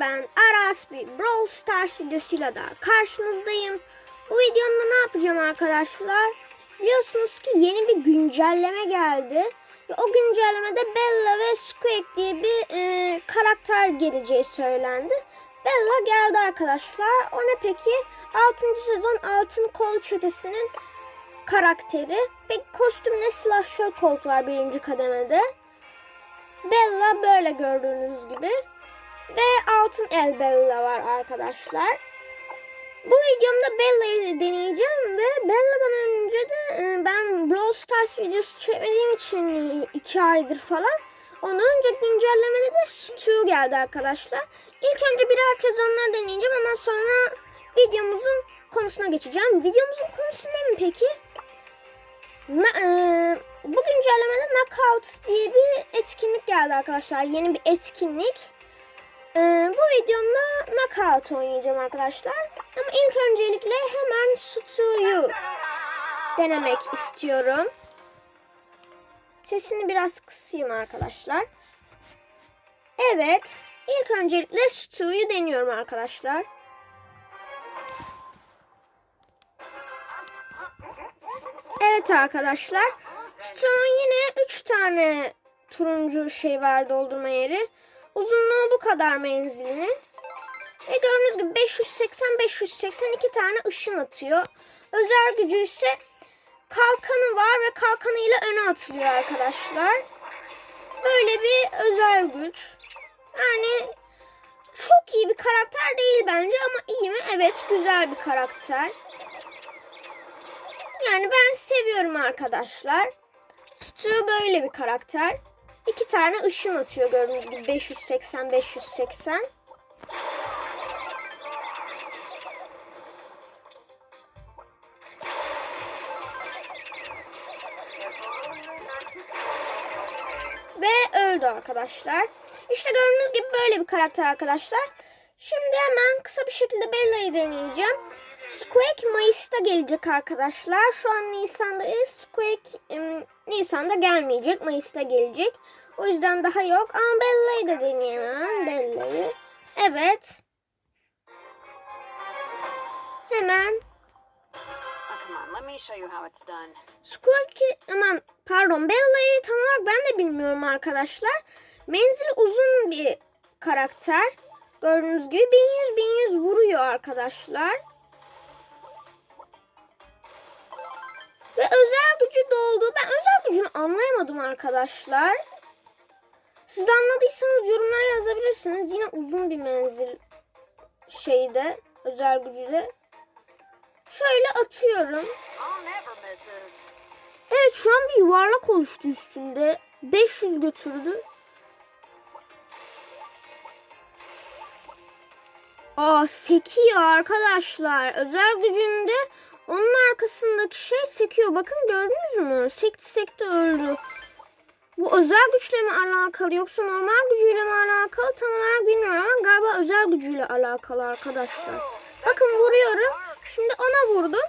ben Aras bir Brawl Stars videosuyla da karşınızdayım. Bu videomda ne yapacağım arkadaşlar? Biliyorsunuz ki yeni bir güncelleme geldi. Ve o güncellemede Bella ve Squeak diye bir e, karakter geleceği söylendi. Bella geldi arkadaşlar. O ne peki? 6. sezon Altın Kol Çetesi'nin karakteri. Peki kostümle silahşör kolt var birinci kademede. Bella böyle gördüğünüz gibi. Ve altın el Bella var arkadaşlar. Bu videomda Bella'yı deneyeceğim ve Bella'dan önce de e, ben Brawl Stars videosu çekmediğim için 2 aydır falan. Ondan önce güncellemede de Stu geldi arkadaşlar. İlk önce birer kez onları deneyeceğim. Ondan sonra videomuzun konusuna geçeceğim. Videomuzun konusu ne mi peki? Na, e, bu güncellemede Knockout diye bir etkinlik geldi arkadaşlar. Yeni bir etkinlik. E, bu videomda Knockout oynayacağım arkadaşlar. Ama ilk öncelikle hemen Stu'yu denemek istiyorum. Sesini biraz kısayım arkadaşlar. Evet. İlk öncelikle Stu'yu deniyorum arkadaşlar. Evet arkadaşlar. Stu'nun yine 3 tane turuncu şey var doldurma yeri. Uzunluğu bu kadar menzilinin. Ve gördüğünüz gibi 580 582 tane ışın atıyor. Özel gücü ise kalkanı var ve kalkanıyla öne atılıyor arkadaşlar. Böyle bir özel güç. Yani çok iyi bir karakter değil bence ama iyi mi? Evet güzel bir karakter. Yani ben seviyorum arkadaşlar. Stu böyle bir karakter. İki tane ışın atıyor gördüğünüz gibi 580 580. Ve öldü arkadaşlar. İşte gördüğünüz gibi böyle bir karakter arkadaşlar. Şimdi hemen kısa bir şekilde Bella'yı deneyeceğim. Squeak Mayıs'ta gelecek arkadaşlar. Şu an Nisan'dayız. Squeak Nisan'da gelmeyecek. Mayıs'ta gelecek. O yüzden daha yok. Ama Bella'yı da deneyemem. Bella'yı. Evet. Hemen. Squeak'i aman pardon Bella'yı tam olarak ben de bilmiyorum arkadaşlar. Menzili uzun bir karakter. Gördüğünüz gibi 1100 1100 vuruyor arkadaşlar. Ve özel gücü doldu. Ben özel gücünü anlayamadım arkadaşlar. Siz de anladıysanız yorumlara yazabilirsiniz. Yine uzun bir menzil şeyde özel gücüyle. Şöyle atıyorum. Evet şu an bir yuvarlak oluştu üstünde. 500 götürdü. Aa sekiyor arkadaşlar. Özel gücünde onun arkasındaki şey sekiyor. Bakın gördünüz mü? Sekti sekti öldü. Bu özel güçle mi alakalı yoksa normal gücüyle mi alakalı tam olarak bilmiyorum ama galiba özel gücüyle alakalı arkadaşlar. Bakın vuruyorum. Şimdi ona vurdum.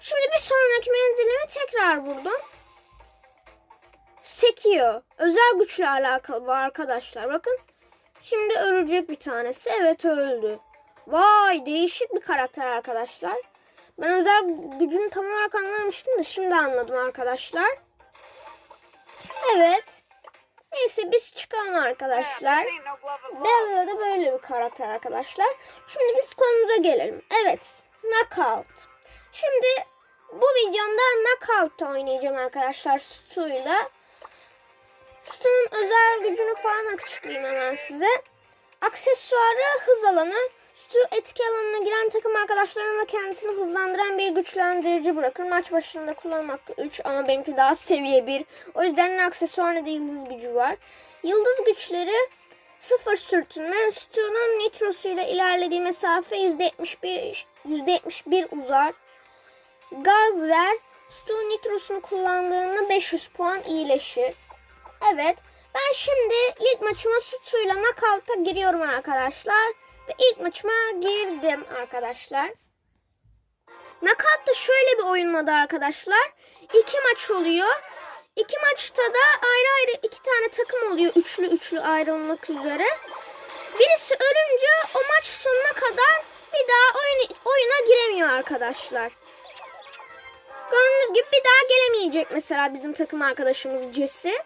Şimdi bir sonraki menzilime tekrar vurdum. Sekiyor. Özel güçle alakalı bu arkadaşlar. Bakın. Şimdi ölecek bir tanesi. Evet öldü. Vay değişik bir karakter arkadaşlar. Ben özel gücünü tam olarak anlamamıştım da şimdi anladım arkadaşlar. Evet. Neyse biz çıkalım arkadaşlar. Bella da böyle bir karakter arkadaşlar. Şimdi biz konumuza gelelim. Evet. Knockout. Şimdi bu videomda Knockout oynayacağım arkadaşlar Stu'yla. Stu'nun özel gücünü falan açıklayayım hemen size. Aksesuarı hız alanı. Stu etki alanına giren takım arkadaşlarına kendisini hızlandıran bir güçlendirici bırakır. Maç başında kullanmak 3 ama benimki daha seviye 1. O yüzden ne aksesuar ne de yıldız gücü var. Yıldız güçleri sıfır sürtünme. Stu'nun nitrosuyla ilerlediği mesafe %71, %71 uzar. Gaz ver. Stu nitrosunu kullandığında 500 puan iyileşir. Evet. Ben şimdi ilk maçıma Stu'yla knockout'a giriyorum arkadaşlar. Ve ilk maçıma girdim arkadaşlar. Knockout da şöyle bir oyun modu arkadaşlar. İki maç oluyor. İki maçta da ayrı ayrı iki tane takım oluyor. Üçlü üçlü ayrılmak üzere. Birisi ölünce o maç sonuna kadar bir daha oyun, oyuna giremiyor arkadaşlar. Gördüğünüz gibi bir daha gelemeyecek mesela bizim takım arkadaşımız Jesse.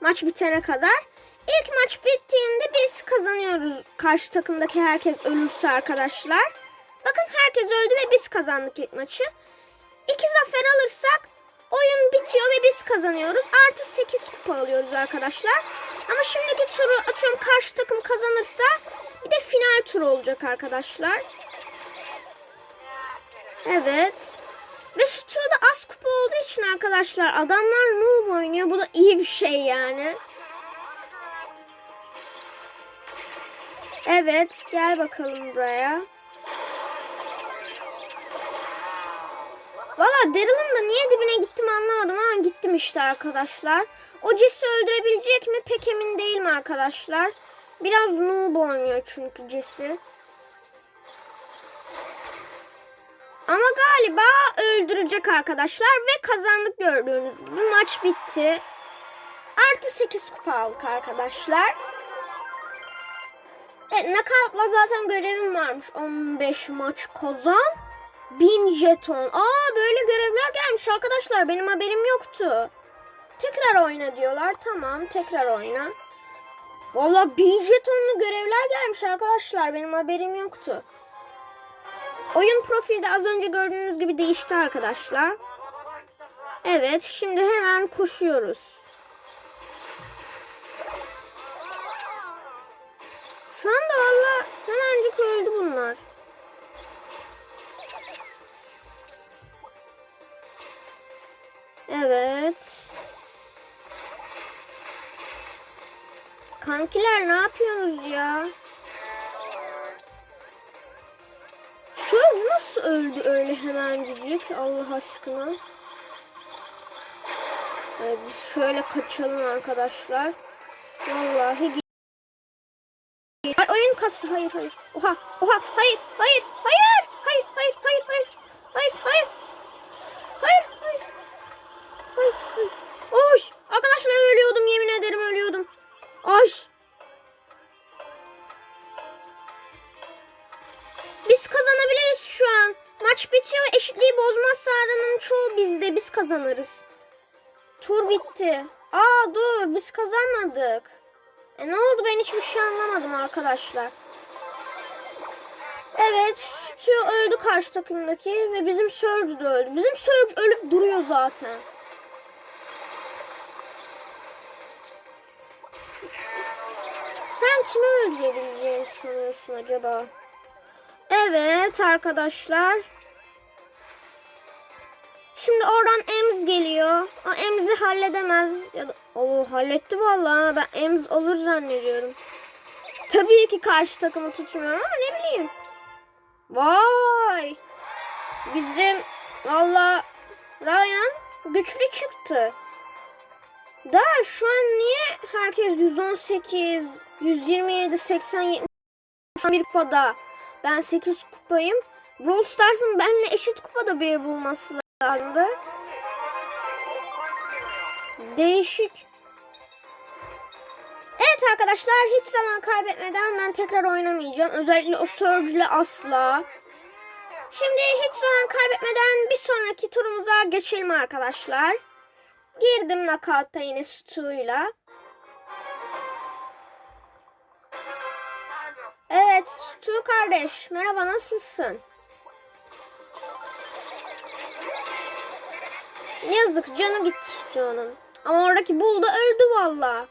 Maç bitene kadar. İlk maç bittiğinde biz kazanıyoruz. Karşı takımdaki herkes ölürse arkadaşlar. Bakın herkes öldü ve biz kazandık ilk maçı. İki zafer alırsak oyun bitiyor ve biz kazanıyoruz. Artı 8 kupa alıyoruz arkadaşlar. Ama şimdiki turu atıyorum karşı takım kazanırsa bir de final turu olacak arkadaşlar. Evet. Ve şu turda az kupa olduğu için arkadaşlar adamlar noob oynuyor. Bu da iyi bir şey yani. Evet gel bakalım buraya. Valla Daryl'ın da niye dibine gittim anlamadım ama gittim işte arkadaşlar. O Jesse öldürebilecek mi pek emin değilim arkadaşlar. Biraz noob oynuyor çünkü Jesse. Ama galiba öldürecek arkadaşlar ve kazandık gördüğünüz gibi. Maç bitti. Artı 8 kupa aldık arkadaşlar. Knockout'la zaten görevim varmış. 15 maç kazan. 1000 jeton. Aa böyle görevler gelmiş arkadaşlar. Benim haberim yoktu. Tekrar oyna diyorlar. Tamam tekrar oyna. Valla 1000 jetonlu görevler gelmiş arkadaşlar. Benim haberim yoktu. Oyun profili de az önce gördüğünüz gibi değişti arkadaşlar. Evet şimdi hemen koşuyoruz. Kankiler ne yapıyorsunuz ya? Söz nasıl öldü öyle hemencik Allah aşkına? Evet, biz şöyle kaçalım arkadaşlar. Vallahi Ay, oyun kastı. Hayır hayır. Oha kazanırız. Tur bitti. Aa dur biz kazanmadık. E ne oldu ben hiçbir şey anlamadım arkadaşlar. Evet Stu öldü karşı takımdaki ve bizim Surge de öldü. Bizim Surge ölüp duruyor zaten. Sen kimi öldürebileceğini sanıyorsun acaba? Evet arkadaşlar. Şimdi oradan Ems geliyor. O Ems'i halledemez. Ya da o halletti vallahi. Ben Ems olur zannediyorum. Tabii ki karşı takımı tutmuyorum ama ne bileyim. Vay. Bizim valla Ryan güçlü çıktı. Da şu an niye herkes 118, 127, 80, 70 bir kupada? Ben 8 kupayım. Brawl Stars'ın benle eşit kupada bir bulması lazımdı. Değişik. Evet arkadaşlar hiç zaman kaybetmeden ben tekrar oynamayacağım. Özellikle o Surge ile asla. Şimdi hiç zaman kaybetmeden bir sonraki turumuza geçelim arkadaşlar. Girdim knockout'ta yine Stu'yla. Evet Stu kardeş merhaba nasılsın? Yazık canı gitti Stu'nun. Ama oradaki Bull da öldü valla.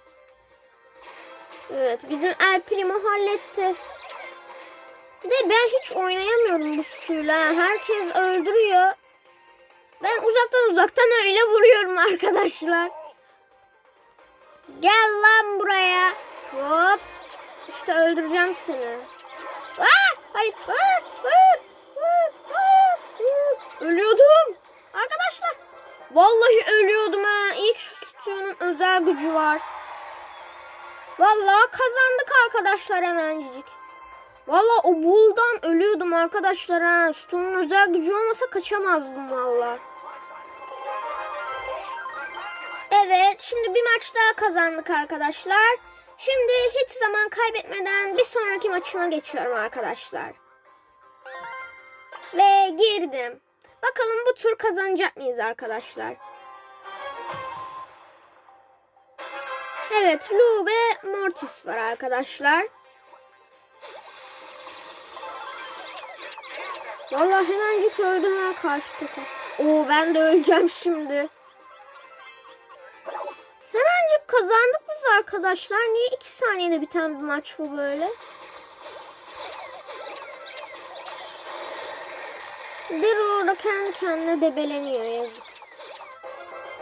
Evet bizim El Primo halletti. De ben hiç oynayamıyorum bu Stu'yla. Herkes öldürüyor. Ben uzaktan uzaktan öyle vuruyorum arkadaşlar. Gel lan buraya. Hop. İşte öldüreceğim seni. Aa, hayır. Aa. Aa, aa, aa. Ölüyordum. Vallahi ölüyordum ha. İlk sütçünün özel gücü var. Vallahi kazandık arkadaşlar hemencik. Vallahi o buldan ölüyordum arkadaşlar ha. Sütunun özel gücü olmasa kaçamazdım vallahi. Evet, şimdi bir maç daha kazandık arkadaşlar. Şimdi hiç zaman kaybetmeden bir sonraki maçıma geçiyorum arkadaşlar. Ve girdim. Bakalım bu tur kazanacak mıyız arkadaşlar? Evet, Lou ve Mortis var arkadaşlar. Vallahi hemencik öldü ha karşı takım. Oo ben de öleceğim şimdi. Hemencik kazandık biz arkadaşlar. Niye iki saniyede biten bir maç bu böyle? Bir orada kendi kendine debeleniyor yazık.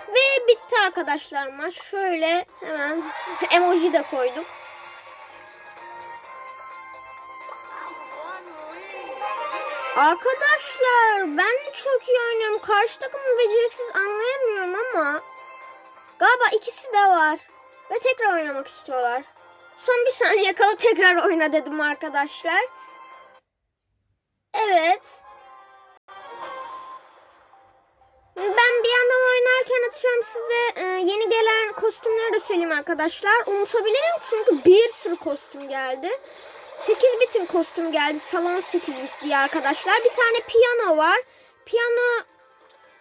Ve bitti arkadaşlar maç. Şöyle hemen emoji de koyduk. Arkadaşlar ben çok iyi oynuyorum. Karşı takımı beceriksiz anlayamıyorum ama galiba ikisi de var. Ve tekrar oynamak istiyorlar. Son bir saniye kalıp tekrar oyna dedim arkadaşlar. Evet. Ben bir yandan oynarken atıyorum size e, yeni gelen kostümleri de söyleyeyim arkadaşlar. Unutabilirim çünkü bir sürü kostüm geldi. 8 bitin kostüm geldi. Salon 8 bit diye arkadaşlar. Bir tane piyano var. Piyano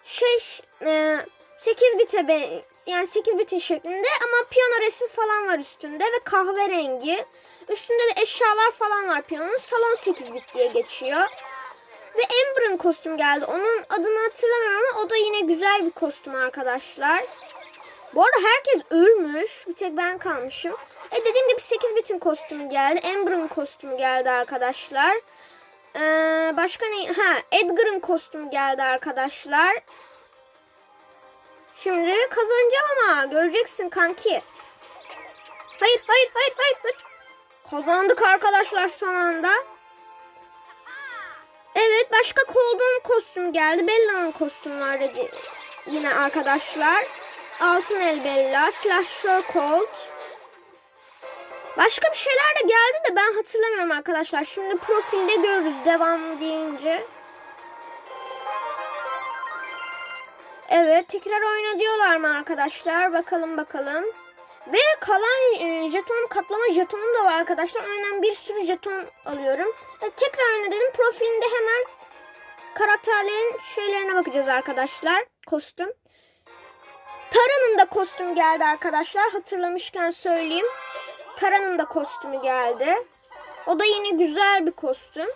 şey e, 8 bite be, yani 8 bitin şeklinde ama piyano resmi falan var üstünde ve kahverengi. Üstünde de eşyalar falan var piyanonun. Salon 8 bit diye geçiyor. Ve Amber'ın kostüm geldi. Onun adını hatırlamıyorum ama o da yine güzel bir kostüm arkadaşlar. Bu arada herkes ölmüş. Bir tek ben kalmışım. E dediğim gibi 8 bitin kostümü geldi. Amber'ın kostümü geldi arkadaşlar. Ee, başka ne? Ha, Edgar'ın kostümü geldi arkadaşlar. Şimdi kazanacağım ama göreceksin kanki. Hayır, hayır, hayır, hayır. hayır. Kazandık arkadaşlar son anda. Evet, başka Cold'un kostümü geldi. Bella'nın kostümü var dedi. Yine arkadaşlar. Altın el Bella, Slasher Colt. Başka bir şeyler de geldi de ben hatırlamıyorum arkadaşlar. Şimdi profilde görürüz devam deyince. Evet tekrar oyna diyorlar mı arkadaşlar? Bakalım bakalım. Ve kalan e, jeton katlama jetonum da var arkadaşlar. Oyundan bir sürü jeton alıyorum. Evet, tekrar oyna dedim. Profilinde hemen karakterlerin şeylerine bakacağız arkadaşlar. Kostüm. Tara'nın da kostümü geldi arkadaşlar. Hatırlamışken söyleyeyim. Tara'nın da kostümü geldi. O da yine güzel bir kostüm.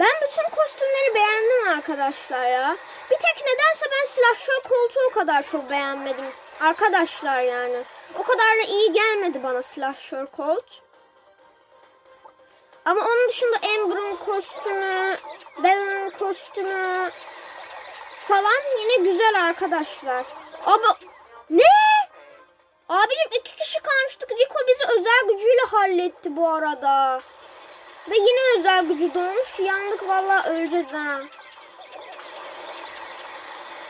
Ben bütün kostümleri beğendim arkadaşlar ya. Bir tek nedense ben silahşör koltuğu kadar çok beğenmedim. Arkadaşlar yani. O kadar da iyi gelmedi bana silahşör kolt. Ama onun dışında Amber'ın kostümü, Bella'nın kostümü falan yine güzel arkadaşlar. Abi ne? Abicim iki kişi kalmıştık. Rico bizi özel gücüyle halletti bu arada. Ve yine özel gücü doğmuş. Yandık vallahi öleceğiz ha.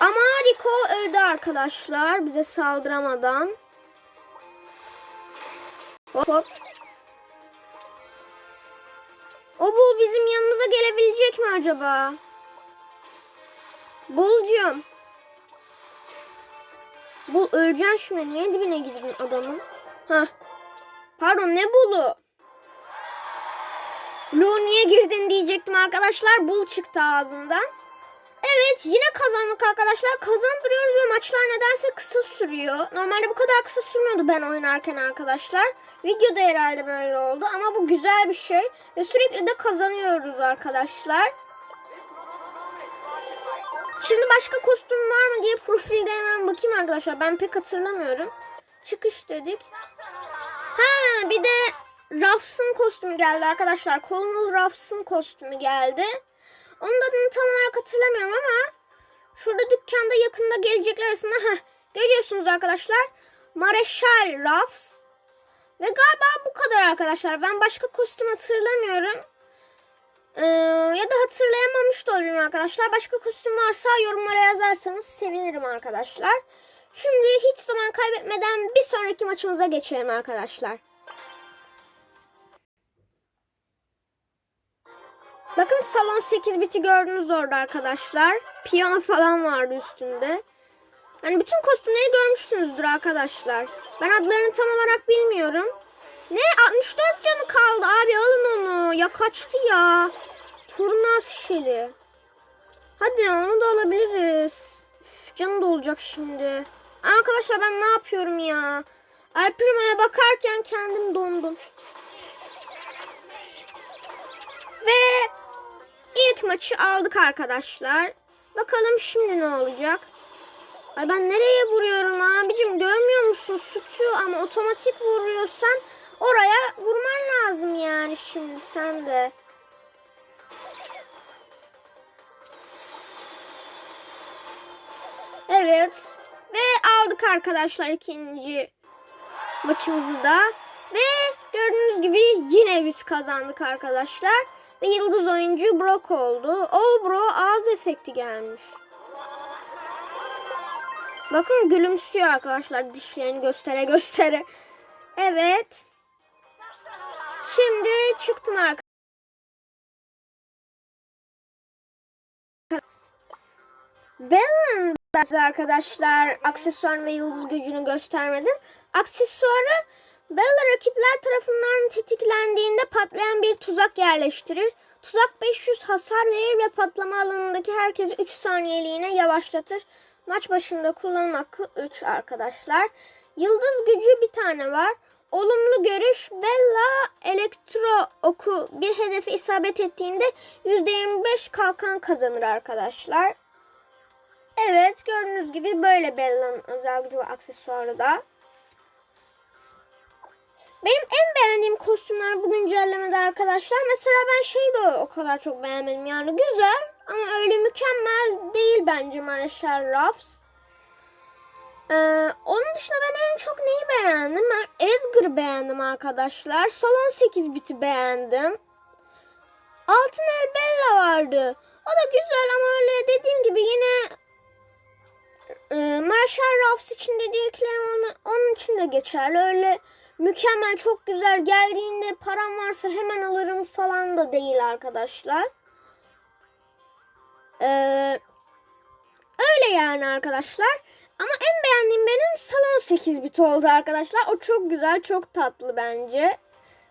Ama Rico öldü arkadaşlar. Bize saldıramadan. Hop hop. O bul bizim yanımıza gelebilecek mi acaba? Bulcum. Bul öleceksin şimdi. Niye dibine girdin adamın? Hah. Pardon ne bulu? Lu niye girdin diyecektim arkadaşlar. Bul çıktı ağzımdan. Evet yine kazandık arkadaşlar. Kazandırıyoruz ve maçlar nedense kısa sürüyor. Normalde bu kadar kısa sürmüyordu ben oynarken arkadaşlar. Videoda herhalde böyle oldu ama bu güzel bir şey. Ve sürekli de kazanıyoruz arkadaşlar. Şimdi başka kostüm var mı diye profilde hemen bakayım arkadaşlar. Ben pek hatırlamıyorum. Çıkış dedik. Ha bir de Ruffs'ın kostümü geldi arkadaşlar. Colonel Ruffs'ın kostümü geldi. Onun adını tam olarak hatırlamıyorum ama şurada dükkanda yakında gelecekler arasında heh, görüyorsunuz arkadaşlar. Mareşal Ruffs. Ve galiba bu kadar arkadaşlar. Ben başka kostüm hatırlamıyorum. Ee, ya da hatırlayamamış da olabilirim arkadaşlar. Başka kostüm varsa yorumlara yazarsanız sevinirim arkadaşlar. Şimdi hiç zaman kaybetmeden bir sonraki maçımıza geçelim arkadaşlar. Bakın salon 8 biti gördünüz orada arkadaşlar. Piyano falan vardı üstünde. Hani bütün kostümleri görmüşsünüzdür arkadaşlar. Ben adlarını tam olarak bilmiyorum. Ne 64 canı kaldı abi alın onu. Ya kaçtı ya. Kurnaz şişeli. Hadi onu da alabiliriz. Üf, canı da olacak şimdi. Arkadaşlar ben ne yapıyorum ya? El bakarken kendim dondum. Ve ilk maçı aldık arkadaşlar. Bakalım şimdi ne olacak? Ay ben nereye vuruyorum abicim görmüyor musun sütü ama otomatik vuruyorsan oraya vurman lazım yani şimdi sen de. Evet ve aldık arkadaşlar ikinci maçımızı da ve gördüğünüz gibi yine biz kazandık arkadaşlar ve yıldız oyuncu Brock oldu. O bro ağız efekti gelmiş. Bakın gülümsüyor arkadaşlar dişlerini göstere göstere. Evet. Şimdi çıktım arkadaşlar. Ben size arkadaşlar aksesuar ve yıldız gücünü göstermedim. Aksesuarı Bella rakipler tarafından tetiklendiğinde patlayan bir tuzak yerleştirir. Tuzak 500 hasar verir ve patlama alanındaki herkesi 3 saniyeliğine yavaşlatır. Maç başında kullanım hakkı 3 arkadaşlar. Yıldız gücü bir tane var. Olumlu görüş Bella elektro oku bir hedefe isabet ettiğinde %25 kalkan kazanır arkadaşlar. Evet gördüğünüz gibi böyle Bella'nın özel gücü ve aksesuarı da. Benim en beğendiğim kostümler bu güncellemede arkadaşlar. Mesela ben şeyi de o kadar çok beğenmedim. Yani güzel ama öyle mükemmel değil bence Marshall Ruffs. Ee, onun dışında ben en çok neyi beğendim? Ben Edgar'ı beğendim arkadaşlar. Salon 8 biti beğendim. Altın El Bella vardı. O da güzel ama öyle dediğim gibi yine e, Marshall Ruffs için dediklerim onu, onun için de geçerli. Öyle mükemmel çok güzel geldiğinde param varsa hemen alırım falan da değil arkadaşlar. Ee, öyle yani arkadaşlar. Ama en beğendiğim benim salon 8 bit oldu arkadaşlar. O çok güzel, çok tatlı bence.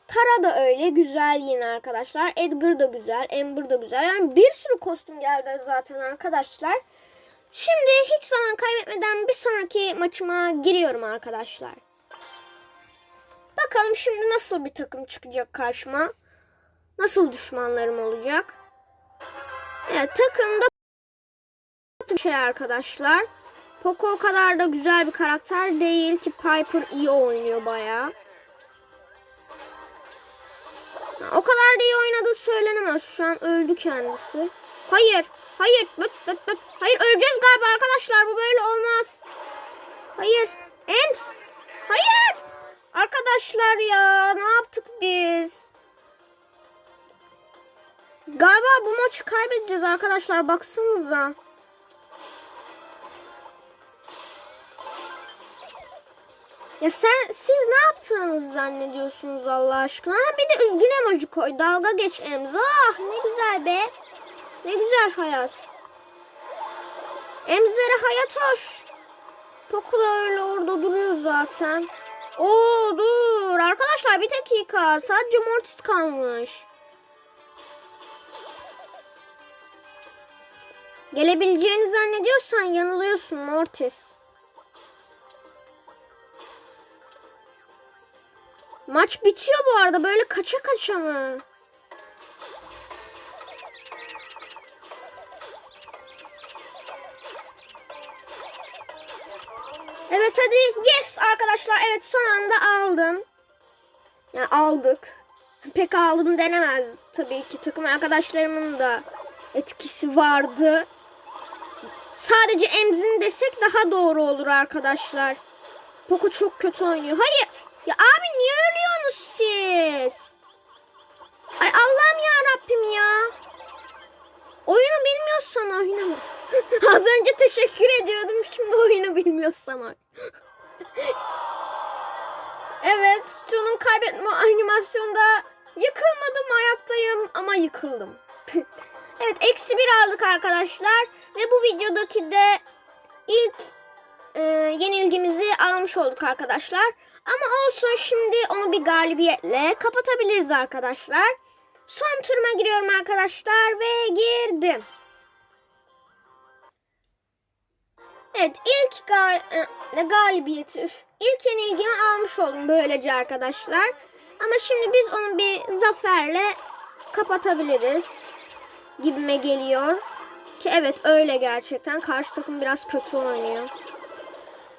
Tara da öyle güzel yine arkadaşlar. Edgar da güzel, Amber da güzel. Yani bir sürü kostüm geldi zaten arkadaşlar. Şimdi hiç zaman kaybetmeden bir sonraki maçıma giriyorum arkadaşlar. Bakalım şimdi nasıl bir takım çıkacak karşıma. Nasıl düşmanlarım olacak. Evet takımda şey arkadaşlar. Poco o kadar da güzel bir karakter değil ki Piper iyi oynuyor bayağı. O kadar da iyi oynadığı söylenemez. Şu an öldü kendisi. Hayır. Hayır. Bıt bıt bıt. Hayır öleceğiz galiba arkadaşlar. Bu böyle olmaz. Hayır. Ems. Hayır. Arkadaşlar ya ne yaptık biz? Galiba bu maçı kaybedeceğiz arkadaşlar. Baksanıza. Ya sen siz ne yaptığınızı zannediyorsunuz Allah aşkına? Bir de üzgün emoji koy. Dalga geç Emza. Ah ne güzel be. Ne güzel hayat. Emzlere hayat hoş. Da öyle orada duruyor zaten. Oo dur. Arkadaşlar bir dakika. Sadece Mortis kalmış. Gelebileceğini zannediyorsan yanılıyorsun Mortis. Maç bitiyor bu arada. Böyle kaça kaça mı? Evet son anda aldım. Yani aldık. Pek aldım denemez. Tabii ki takım arkadaşlarımın da etkisi vardı. Sadece emzin desek daha doğru olur arkadaşlar. Poco çok kötü oynuyor. Hayır. Ya abi niye ölüyorsunuz siz? Ay Allah'ım ya Rabbim ya. Oyunu bilmiyorsan oynama. Az önce teşekkür ediyordum. Şimdi oyunu bilmiyorsan oyn. evet, Stu'nun kaybetme animasyonunda yıkılmadım ayaktayım ama yıkıldım. evet eksi bir aldık arkadaşlar. Ve bu videodaki de ilk e, yenilgimizi almış olduk arkadaşlar. Ama olsun şimdi onu bir galibiyetle kapatabiliriz arkadaşlar. Son turuma giriyorum arkadaşlar ve girdim. Evet ilk gal e, galibiyeti üf. İlk yenilgimi almış oldum böylece arkadaşlar. Ama şimdi biz onu bir zaferle kapatabiliriz gibime geliyor. Ki evet öyle gerçekten. Karşı takım biraz kötü oynuyor.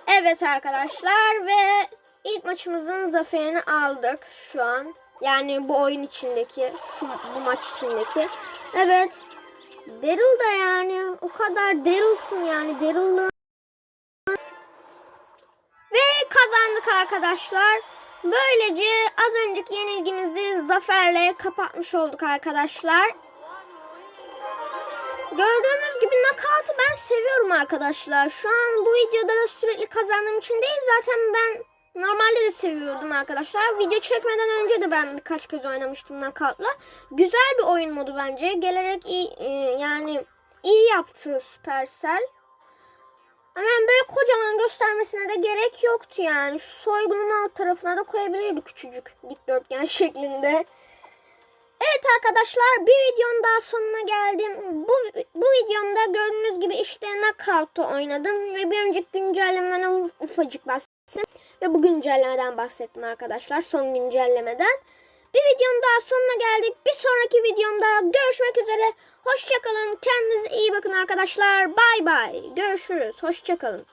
Evet arkadaşlar ve ilk maçımızın zaferini aldık şu an. Yani bu oyun içindeki, şu bu maç içindeki. Evet. Daryl da yani o kadar Daryl'sın yani Daryl'lı. Kazandık arkadaşlar. Böylece az önceki yenilgimizi zaferle kapatmış olduk arkadaşlar. Gördüğünüz gibi knockout'u ben seviyorum arkadaşlar. Şu an bu videoda da sürekli kazandığım için değil. Zaten ben normalde de seviyordum arkadaşlar. Video çekmeden önce de ben birkaç kez oynamıştım knockout'la. Güzel bir oyun modu bence. Gelerek iyi e, yani iyi yaptı Supercell. Ama böyle kocaman göstermesine de gerek yoktu yani. Şu soygunun alt tarafına da koyabilirdi küçücük dikdörtgen şeklinde. Evet arkadaşlar bir videonun daha sonuna geldim. Bu, bu videomda gördüğünüz gibi işte Knockout'ta oynadım. Ve bir önceki güncellemeden ufacık bahsettim. Ve bu güncellemeden bahsettim arkadaşlar. Son güncellemeden. Bir videonun daha sonuna geldik. Bir sonraki videomda görüşmek üzere. Hoşçakalın. Kendinize iyi bakın arkadaşlar. Bay bay. Görüşürüz. Hoşçakalın.